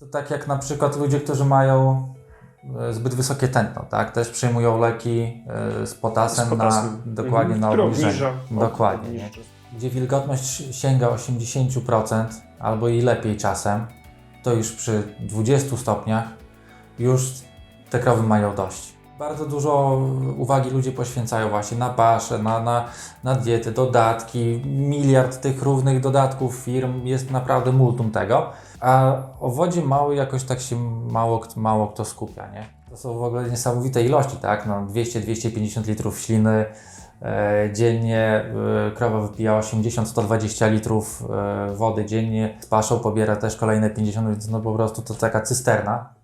To tak jak na przykład ludzie, którzy mają e, zbyt wysokie tętno, tak? Też przyjmują leki e, z potasem, Z potasem. na dokładnie Mhm. na obniżenie. Dokładnie. Nie? Gdzie wilgotność sięga 80% albo i lepiej czasem, to już przy 20 stopniach już te krowy mają dość. Bardzo dużo uwagi ludzie poświęcają właśnie na pasze, na, na, na diety, dodatki, miliard tych różnych dodatków firm, jest naprawdę multum tego, a o wodzie małej jakoś tak się mało, mało kto skupia, nie? To są w ogóle niesamowite ilości, tak? No 200-250 litrów śliny e, dziennie, e, krowa wypija 80-120 litrów e, wody dziennie, z paszą pobiera też kolejne 50, więc no po prostu to taka cysterna.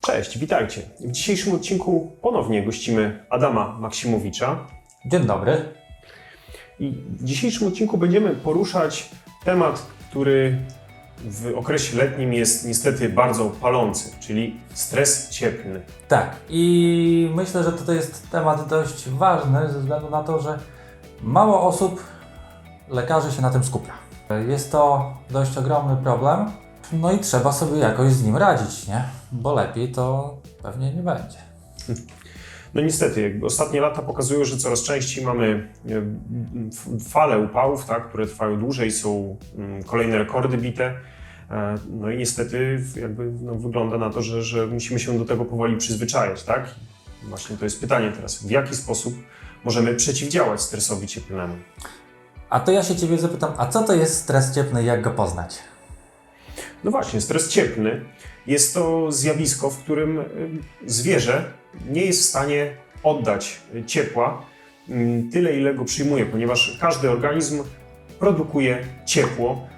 Cześć, witajcie. W dzisiejszym odcinku ponownie gościmy Adama Maksimowicza. Dzień dobry. I w dzisiejszym odcinku będziemy poruszać temat, który w okresie letnim jest niestety bardzo palący, czyli stres cieplny. Tak, i myślę, że to jest temat dość ważny ze względu na to, że mało osób, lekarzy się na tym skupia. Jest to dość ogromny problem, no i trzeba sobie jakoś z nim radzić, nie? Bo lepiej to pewnie nie będzie. No niestety, jakby ostatnie lata pokazują, że coraz częściej mamy e, fale upałów, tak, które trwają dłużej, są mm, kolejne rekordy bite. E, No i niestety jakby no, wygląda na to, że, że musimy się do tego powoli przyzwyczajać, tak? Właśnie to jest pytanie teraz, w jaki sposób możemy przeciwdziałać stresowi cieplnemu? A to ja się Ciebie zapytam, a co to jest stres cieplny i jak go poznać? No właśnie, stres cieplny jest to zjawisko, w którym y, zwierzę nie jest w stanie oddać ciepła mm, tyle, ile go przyjmuje, ponieważ każdy organizm produkuje ciepło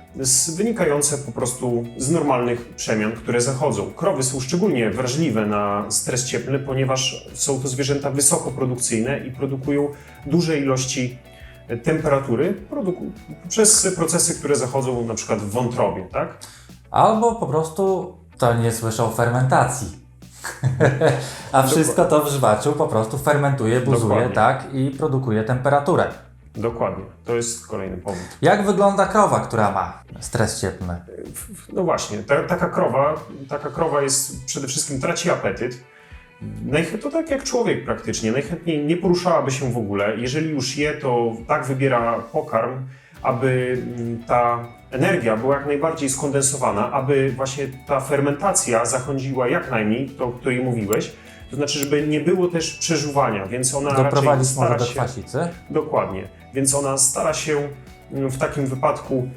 wynikające po prostu z normalnych przemian, które zachodzą. Krowy są szczególnie wrażliwe na stres cieplny, ponieważ są to zwierzęta wysokoprodukcyjne i produkują duże ilości y, temperatury przez procesy, które zachodzą na przykład w wątrobie, tak? Albo po prostu to nie słyszą fermentacji. A wszystko to w żwaczu po prostu fermentuje, buzuje, Dokładnie. tak? I produkuje temperaturę. Dokładnie, to jest kolejny powód. Jak wygląda krowa, która ma stres cieplny? No właśnie, ta, taka krowa, taka krowa jest przede wszystkim traci apetyt. Najch- to tak jak człowiek praktycznie, najchętniej nie poruszałaby się w ogóle. Jeżeli już je, to tak wybiera pokarm, aby mm, ta energia była jak najbardziej skondensowana, aby właśnie ta fermentacja zachodziła jak najmniej, to o której mówiłeś. To znaczy, żeby nie było też przeżuwania, więc ona raczej stara może do się... kwasicy? Dokładnie. Więc ona stara się mm, w takim wypadku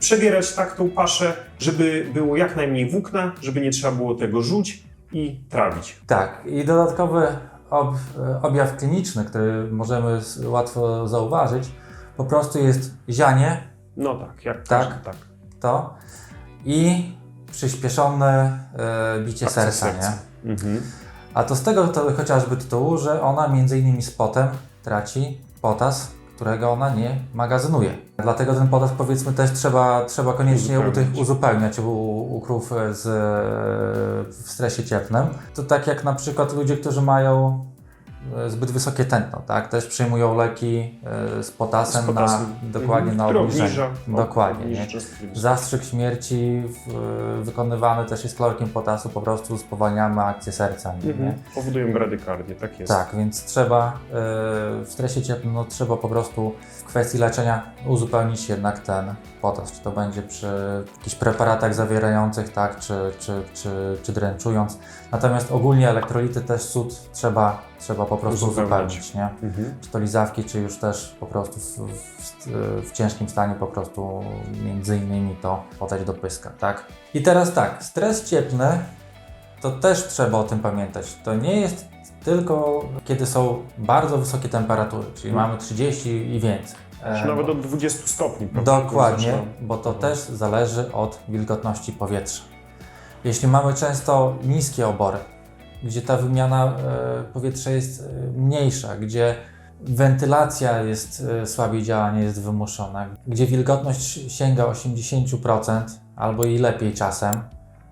przebierać tak tą paszę, żeby było jak najmniej włókna, żeby nie trzeba było tego rzuć i trawić. Tak. I dodatkowy ob, objaw kliniczny, który możemy łatwo zauważyć, po prostu jest zianie, No tak, jak Tak? każdy, tak. to i przyspieszone e, bicie Akcja serca, serca. nie? Mhm. A to z tego to chociażby tytułu, że ona między innymi z potem traci potas, którego ona nie magazynuje. Dlatego ten potas powiedzmy też trzeba, trzeba koniecznie u tych uzupełniać u, u krów z, w stresie cieplnym. To tak jak na przykład ludzie, którzy mają zbyt wysokie tętno, tak? Też przyjmują leki e, z potasem, Z potasem. na dokładnie Mhm. na Który obniżenie. obniża, Dokładnie, obniża nie? Zastrzyk śmierci w, wykonywany też jest chlorkiem potasu, po prostu spowalniamy akcję serca. Nie? Mhm. Powodują bradykardię, tak jest. Tak, więc trzeba e, w stresie cieplnym no, trzeba po prostu w kwestii leczenia uzupełnić jednak ten potas. Czy to będzie przy jakichś preparatach zawierających, tak, czy, czy, czy, czy dręczując. Natomiast ogólnie elektrolity też sód trzeba, trzeba po prostu uzupełnić. Nie? Mhm. Czy to lizawki, czy już też po prostu w, w, w ciężkim stanie po prostu między innymi to podać do pyska, tak? I teraz tak, stres cieplny to też trzeba o tym pamiętać. To nie jest tylko kiedy są bardzo wysokie temperatury, czyli Mhm. mamy 30 i więcej. Czy E, nawet do 20 stopni. prawda? Dokładnie, bo to też zależy od wilgotności powietrza. Jeśli mamy często niskie obory, gdzie ta wymiana e, powietrza jest e, mniejsza, gdzie wentylacja jest e, słabiej działa, nie jest wymuszona, gdzie wilgotność sięga 80% albo i lepiej czasem,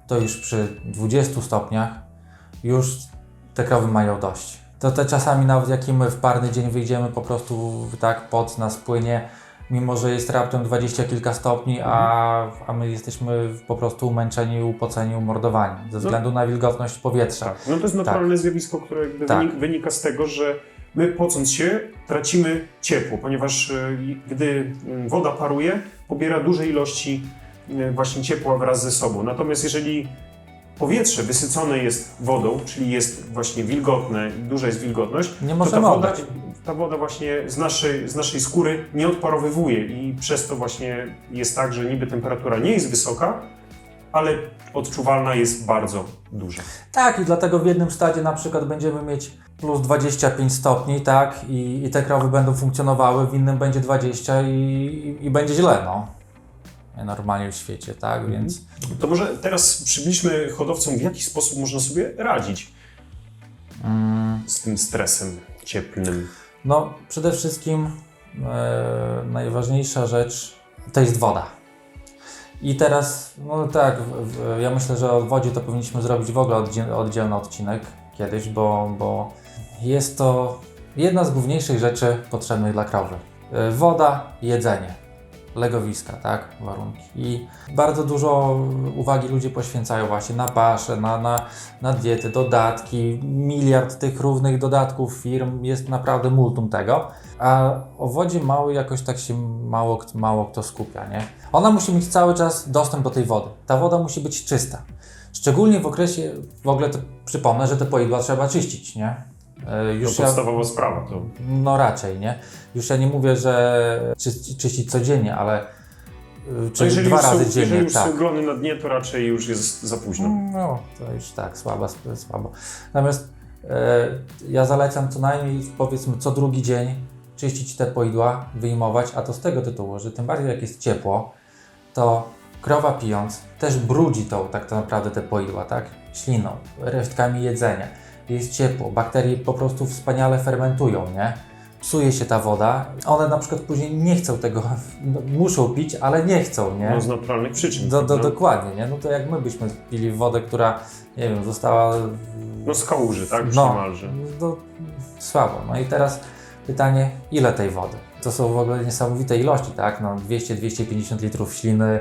to już przy 20 stopniach już te krowy mają dość. To te czasami nawet jak my w parny dzień wyjdziemy, po prostu tak pot nas płynie, mimo że jest raptem dwadzieścia kilka stopni, a, a my jesteśmy po prostu umęczeni, upoceni, umordowani ze względu na wilgotność powietrza. Tak. No to jest naturalne zjawisko, które Tak. wynik, wynika z tego, że my pocąc się tracimy ciepło, ponieważ e, gdy woda paruje, pobiera duże ilości e, właśnie ciepła wraz ze sobą. Natomiast jeżeli powietrze wysycone jest wodą, czyli jest właśnie wilgotne, duża jest wilgotność, Nie to ta możemy woda, oddać. Ta woda właśnie z naszej, z naszej skóry nie odparowywuje i przez to właśnie jest tak, że niby temperatura nie jest wysoka, ale odczuwalna jest bardzo duża. Tak, i dlatego w jednym stadzie na przykład będziemy mieć plus 25 stopni, tak, i, i te krowy będą funkcjonowały, w innym będzie 20 i, i, i będzie źle, no. Normalnie w świecie, tak, więc To może teraz przybliżmy hodowcom, w jaki sposób można sobie radzić mm, z tym stresem cieplnym. No przede wszystkim e, najważniejsza rzecz to jest woda. I teraz, no tak, w, w, ja myślę, że o wodzie to powinniśmy zrobić w ogóle oddzie- oddzielny odcinek kiedyś, bo, bo jest to jedna z główniejszych rzeczy potrzebnych dla krowy. E, Woda, jedzenie, legowiska, tak, warunki. I bardzo dużo uwagi ludzie poświęcają właśnie na pasze, na, na, na diety, dodatki, miliard tych różnych dodatków firm, jest naprawdę multum tego. A o wodzie mały jakoś tak się mało, mało kto skupia, nie? Ona musi mieć cały czas dostęp do tej wody. Ta woda musi być czysta. Szczególnie w okresie, w ogóle to przypomnę, że te poidła trzeba czyścić, nie? E, To Już ja, podstawowa sprawa. To no raczej, nie? Już ja nie mówię, że czyści, czyścić codziennie, ale y, No czy jeżeli dwa już razy są, dziennie, jeżeli już tak. są glony na dnie, to raczej już jest za późno. No, to już tak, słaba, słabo. Natomiast e, ja zalecam co najmniej powiedzmy co drugi dzień czyścić te poidła, wyjmować, a to z tego tytułu, że tym bardziej jak jest ciepło, to krowa pijąc też brudzi tą tak naprawdę te poidła, tak? Śliną, resztkami jedzenia. Jest ciepło, bakterie po prostu wspaniale fermentują, nie? Psuje się ta woda, one na przykład później nie chcą tego, no, muszą pić, ale nie chcą, nie? No, z naturalnych przyczyn. Do, do, prawda? dokładnie, nie? No to jak my byśmy pili wodę, która, nie wiem, została... No z kałuży, tak? Już No, niemalże. no, słabo. No i teraz pytanie, ile tej wody? To są w ogóle niesamowite ilości, tak? No 200-250 litrów śliny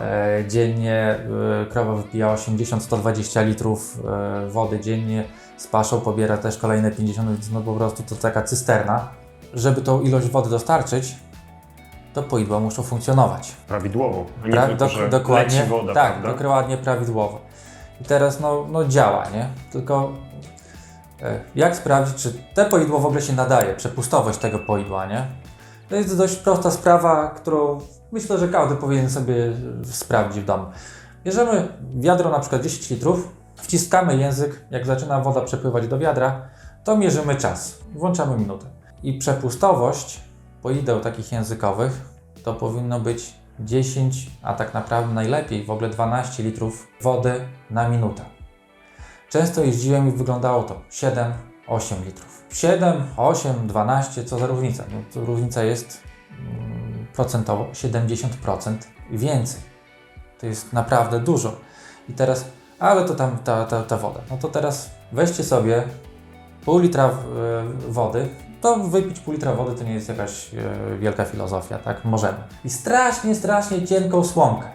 e, dziennie, e, krowa wypija 80-120 litrów e, wody dziennie, z paszą pobiera też kolejne 50, więc no po prostu to taka cysterna. Żeby tą ilość wody dostarczyć, to poidła muszą funkcjonować. Prawidłowo, a nie Pra- tylko, że dokładnie, leci woda, tak, prawda? dokładnie prawidłowo. I teraz no, no działa, nie? Tylko e, jak sprawdzić, czy te poidło w ogóle się nadaje, przepustowość tego poidła, nie? To jest dość prosta sprawa, którą myślę, że każdy powinien sobie sprawdzić w domu. Bierzemy wiadro na przykład 10 litrów, wciskamy język, jak zaczyna woda przepływać do wiadra, to mierzymy czas, włączamy minutę. I przepustowość poideł takich językowych to powinno być 10, a tak naprawdę najlepiej w ogóle 12 litrów wody na minutę. Często jeździłem i wyglądało to 7, 8 litrów. 7, 8, 12, co za różnica? No, różnica jest mm, procentowo 70% i więcej. To jest naprawdę dużo. I teraz, ale to tam ta, ta, ta woda. No to teraz weźcie sobie pół litra e, wody, to wypić pół litra wody to nie jest jakaś e, wielka filozofia, tak? Możemy. I strasznie, strasznie cienką słomkę.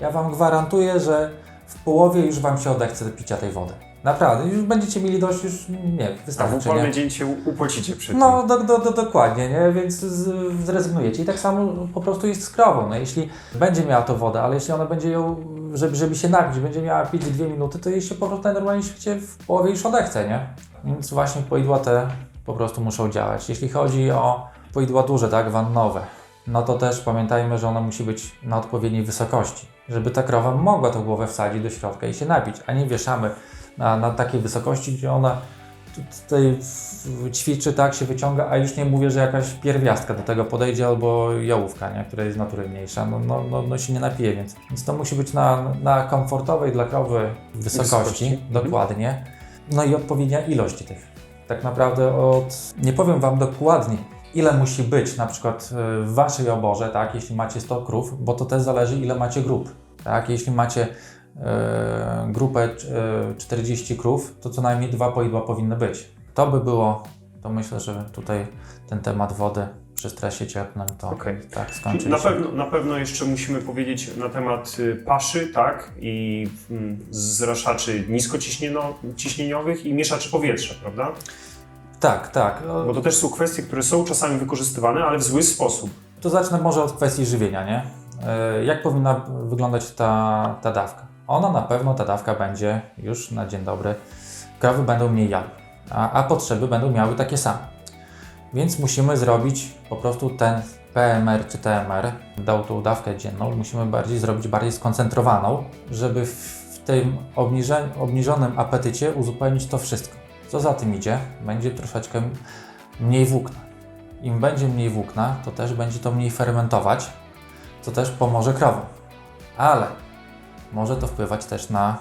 Ja Wam gwarantuję, że w połowie już Wam się odechce picia tej wody. Naprawdę, już będziecie mieli dość, już nie, A w wystarczy, upalny nie? dzień się upocicie przed No, tym. do, do, do, dokładnie, nie? Więc z, zrezygnujecie. I tak samo po prostu jest z krową. No, jeśli będzie miała to wodę, ale jeśli ona będzie ją, żeby, żeby się napić, będzie miała pić dwie minuty, to jej się po prostu najnormalniej w świecie w połowie już odechce, nie? Więc właśnie poidła te po prostu muszą działać. Jeśli chodzi o poidła duże, tak, wannowe, no to też pamiętajmy, że ona musi być na odpowiedniej wysokości, żeby ta krowa mogła tą głowę wsadzić do środka i się napić, a nie wieszamy na, na takiej wysokości, gdzie ona tutaj ćwiczy, tak, się wyciąga, a już nie mówię, że jakaś pierwiastka do tego podejdzie albo jałówka, nie, która jest z natury mniejsza, no, no, no, no się nie napije, więc, więc to musi być na, na komfortowej dla krowy wysokości, Wysokości. Mhm. dokładnie, no i odpowiednia ilość tych. Tak naprawdę od, nie powiem Wam dokładnie, ile musi być na przykład e, w Waszej oborze, tak, jeśli macie 100 krów, bo to też zależy ile macie grup, tak, jeśli macie grupę e, 40 krów, to co najmniej dwa poidła powinny być. To by było, to myślę, że tutaj ten temat wody przy stresie cieplnym to Okej. tak skończy Na pewno, na pewno jeszcze musimy powiedzieć na temat y, paszy, tak, i mm, zraszaczy niskociśnieniowych i mieszaczy powietrza, prawda? Tak, tak. Bo to też są kwestie, które są czasami wykorzystywane, ale w zły sposób. To zacznę może od kwestii żywienia, nie? E, Jak powinna wyglądać ta, ta dawka? Ona na pewno, ta dawka będzie już na dzień dobry. Krowy będą mniej jadły, a, a potrzeby będą miały takie same. Więc musimy zrobić po prostu ten PMR czy TMR, dał tą dawkę dzienną, musimy bardziej zrobić bardziej skoncentrowaną, żeby w, tym obniżonym apetycie uzupełnić to wszystko. Co za tym idzie, będzie troszeczkę mniej włókna. Im będzie mniej włókna, to też będzie to mniej fermentować, co też pomoże krowom. Ale może to wpływać też na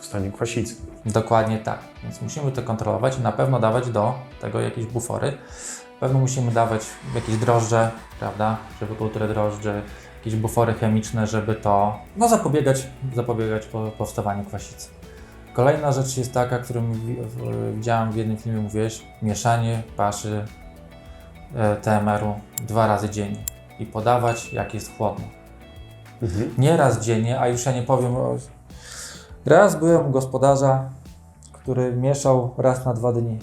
W stanie kwasicy. Dokładnie tak. Więc musimy to kontrolować i na pewno dawać do tego jakieś bufory. Na pewno musimy dawać jakieś drożdże, prawda, żeby kulturę drożdży, jakieś bufory chemiczne, żeby to no, zapobiegać, zapobiegać po, powstawaniu kwasicy. Kolejna rzecz jest taka, którą widziałem w jednym filmie, mówiłeś, mieszanie paszy e, TMR-u dwa razy dziennie i podawać jak jest chłodno. Mhm. Nie raz dziennie, a już ja nie powiem. Raz byłem u gospodarza, który mieszał raz na dwa dni.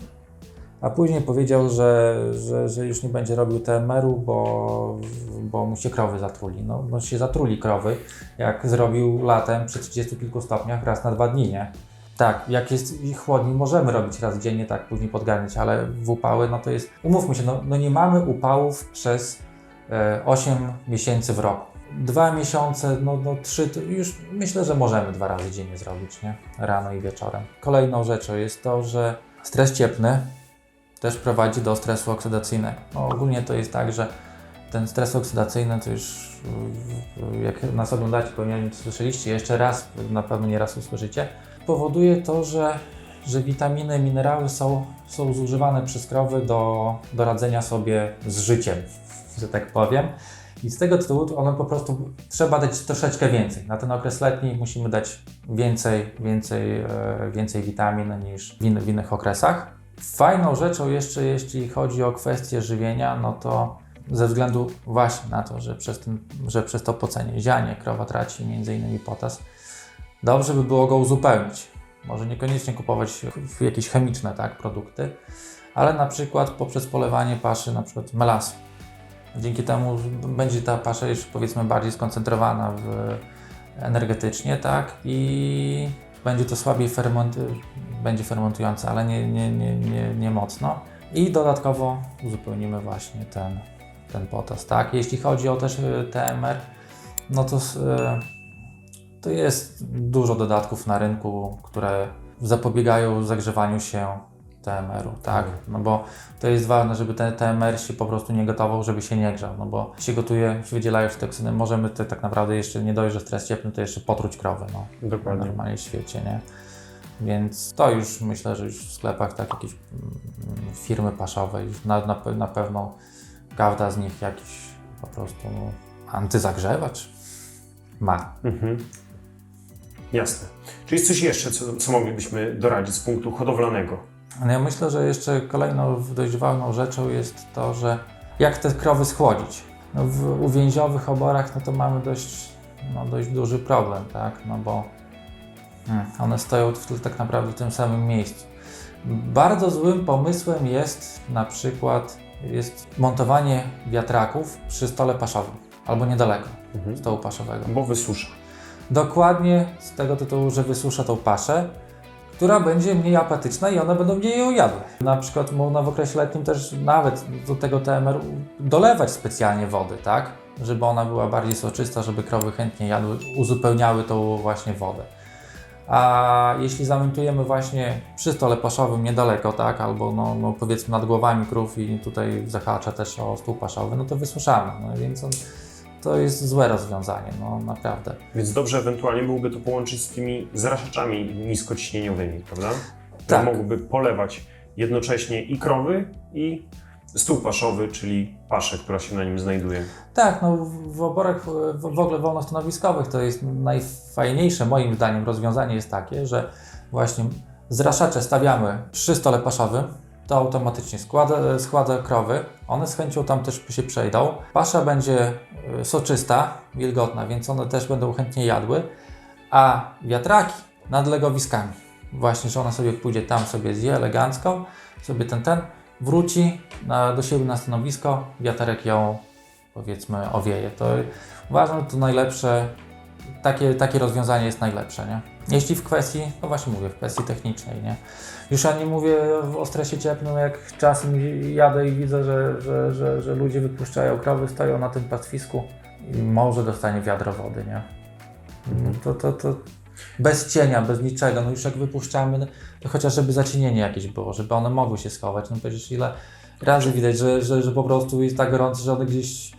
A później powiedział, że, że, że już nie będzie robił TMR-u, bo, bo mu się krowy zatruli. No, no się zatruli krowy, jak zrobił latem przy 30 kilku stopniach raz na dwa dni, nie? Tak, jak jest ich chłodniej, możemy robić raz dziennie, tak później podganiać, ale w upały, no to jest, umówmy się, no, no nie mamy upałów przez e, 8 miesięcy w roku. Dwa miesiące, no, no trzy, już myślę, że możemy dwa razy dziennie zrobić, nie? Rano i wieczorem. Kolejną rzeczą jest to, że stres cieplny też prowadzi do stresu oksydacyjnego. No, ogólnie to jest tak, że ten stres oksydacyjny to już jak nas oglądacie, pewnie nie słyszeliście, jeszcze raz, na pewno nie raz usłyszycie, powoduje to, że, że witaminy, minerały są, są zużywane przez krowy do, do radzenia sobie z życiem, że tak powiem. I z tego tytułu one po prostu trzeba dać troszeczkę więcej. Na ten okres letni musimy dać więcej, więcej, e, więcej witamin niż w, w innych okresach. Fajną rzeczą jeszcze, jeśli chodzi o kwestię żywienia, no to ze względu właśnie na to, że przez, ten, że przez to pocenie zianie krowa traci m.in. potas, dobrze by było go uzupełnić. Może niekoniecznie kupować jakieś chemiczne tak, produkty, ale na przykład poprzez polewanie paszy na przykład melasu. Dzięki temu będzie ta pasza już powiedzmy bardziej skoncentrowana w, energetycznie, tak? I będzie to słabiej ferment, będzie fermentujące, ale nie, nie, nie, nie, nie mocno. I dodatkowo uzupełnimy właśnie ten, ten potas, tak? Jeśli chodzi o też y, TMR, no to, y, to jest dużo dodatków na rynku, które zapobiegają zagrzewaniu się TMR-u, tak? No bo to jest ważne, żeby ten TMR się po prostu nie gotował, żeby się nie grzał, no bo się gotuje, się wydzielają się toksyny, możemy to tak naprawdę jeszcze nie dość, że stres cieplny, to jeszcze potruć krowy, no. Dokładnie. Normalnie w świecie, nie? Więc to już myślę, że już w sklepach tak jakieś mm, firmy paszowe, już na, na, na pewno każda z nich jakiś po prostu antyzagrzewacz ma. Mhm. Jasne. Czy jest coś jeszcze, co, co moglibyśmy doradzić z punktu hodowlanego? No ja myślę, że jeszcze kolejną dość ważną rzeczą jest to, że jak te krowy schłodzić. No w uwięziowych oborach no to mamy dość, no dość duży problem, tak? No bo mm, one stoją w, tak naprawdę w tym samym miejscu. Bardzo złym pomysłem jest na przykład jest montowanie wiatraków przy stole paszowym albo niedaleko Mhm. stołu paszowego. Bo wysusza. Dokładnie z tego tytułu, że wysusza tą paszę, która będzie mniej apetyczna i one będą mniej ją jadły. Na przykład można w okresie letnim też nawet do tego TMR dolewać specjalnie wody, tak? Żeby ona była bardziej soczysta, żeby krowy chętnie jadły, uzupełniały tą właśnie wodę. A jeśli zamontujemy właśnie przy stole paszowym niedaleko, tak, albo no, no powiedzmy nad głowami krów i tutaj zahacza też o stół paszowy, no to wysuszamy. No więc on, to jest złe rozwiązanie, no naprawdę. Więc dobrze ewentualnie byłoby to połączyć z tymi zraszaczami niskociśnieniowymi, prawda? Które Tak. mogłyby polewać jednocześnie i krowy, i stół paszowy, czyli paszę, która się na nim znajduje. Tak, no w oborach w, w ogóle wolnostanowiskowych to jest najfajniejsze moim zdaniem rozwiązanie jest takie, że właśnie zraszacze stawiamy przy stole paszowym, to automatycznie składa, schładza krowy. One z chęcią tam też się przejdą. Pasza będzie y, soczysta, wilgotna, więc one też będą chętnie jadły. A wiatraki nad legowiskami. Właśnie, że ona sobie pójdzie tam, sobie zje elegancko, sobie ten, ten, wróci na, do siebie na stanowisko, wiaterek ją powiedzmy owieje. To uważam, że to najlepsze, takie, takie rozwiązanie jest najlepsze, nie? Jeśli w kwestii, no właśnie mówię, w kwestii technicznej, nie? Już ja nie mówię o stresie cieplnym, jak czasem jadę i widzę, że, że, że, że ludzie wypuszczają krowy, stoją na tym pastwisku i może dostanie wiadro wody, nie? To, to, to bez cienia, bez niczego, no już jak wypuszczamy, no to chociaż żeby zacienienie jakieś było, żeby one mogły się schować, no przecież ile razy widać, że, że, że po prostu jest tak gorąco, że one gdzieś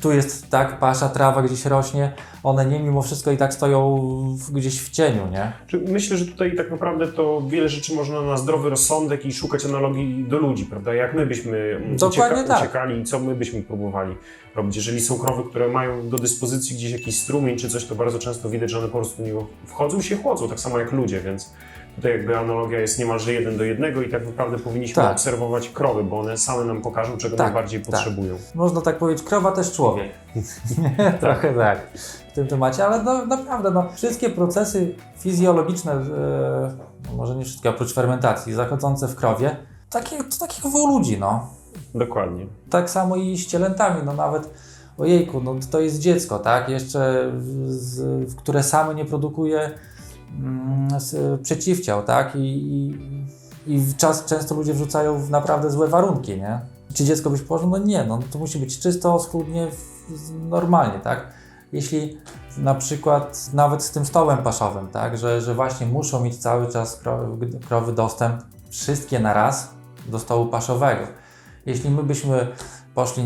tu jest tak, pasza, trawa gdzieś rośnie, one nie mimo wszystko i tak stoją w, gdzieś w cieniu, nie? Myślę, że tutaj tak naprawdę to wiele rzeczy można na zdrowy rozsądek i szukać analogii do ludzi, prawda? Jak my byśmy Dokładnie tak. uciekali i co my byśmy próbowali robić. Jeżeli są krowy, które mają do dyspozycji gdzieś jakiś strumień czy coś, to bardzo często widać, że one po prostu w niego wchodzą i się chłodzą, tak samo jak ludzie, więc tutaj jakby analogia jest niemalże jeden do jednego i tak naprawdę powinniśmy Tak. obserwować krowy, bo one same nam pokażą, czego Tak, najbardziej tak. potrzebują. Można tak powiedzieć, krowa też człowiek. Trochę tak w tym temacie, ale no, naprawdę no, wszystkie procesy fizjologiczne, no może nie wszystkie, oprócz fermentacji, zachodzące w krowie, takie, to tak jak u ludzi, no. Dokładnie. Tak samo i z cielętami, no nawet ojejku, no to jest dziecko, tak? Jeszcze z, które same nie produkuje przeciwciał, tak? I, i, i w czas często ludzie wrzucają w naprawdę złe warunki, nie? Czy dziecko być położył? No nie, no to musi być czysto, schludnie, normalnie, tak? Jeśli na przykład nawet z tym stołem paszowym, tak? Że, że właśnie muszą mieć cały czas krowy, krowy dostęp wszystkie na raz do stołu paszowego. Jeśli my byśmy poszli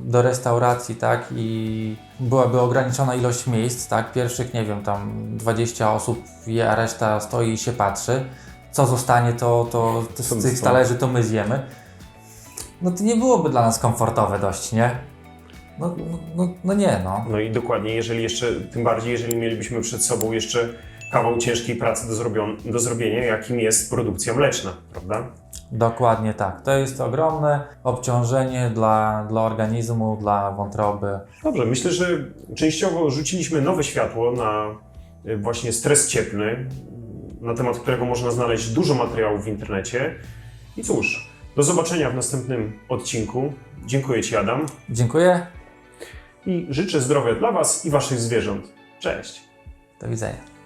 do restauracji, tak, i byłaby ograniczona ilość miejsc, tak, pierwszych, nie wiem, tam 20 osób je, a reszta stoi i się patrzy, co zostanie, to, to, to z tych talerzy to my zjemy, no to nie byłoby dla nas komfortowe dość, nie? No, no, no, no nie, no. No i dokładnie, jeżeli jeszcze, tym bardziej, jeżeli mielibyśmy przed sobą jeszcze kawał ciężkiej pracy do, zrobion, do zrobienia, jakim jest produkcja mleczna, prawda? Dokładnie tak. To jest ogromne obciążenie dla, dla organizmu, dla wątroby. Dobrze, myślę, że częściowo rzuciliśmy nowe światło na y, właśnie stres cieplny, na temat którego można znaleźć dużo materiałów w internecie. I cóż, do zobaczenia w następnym odcinku. Dziękuję Ci, Adam, Dziękuję. i życzę zdrowia dla Was i Waszych zwierząt. Cześć! Do widzenia.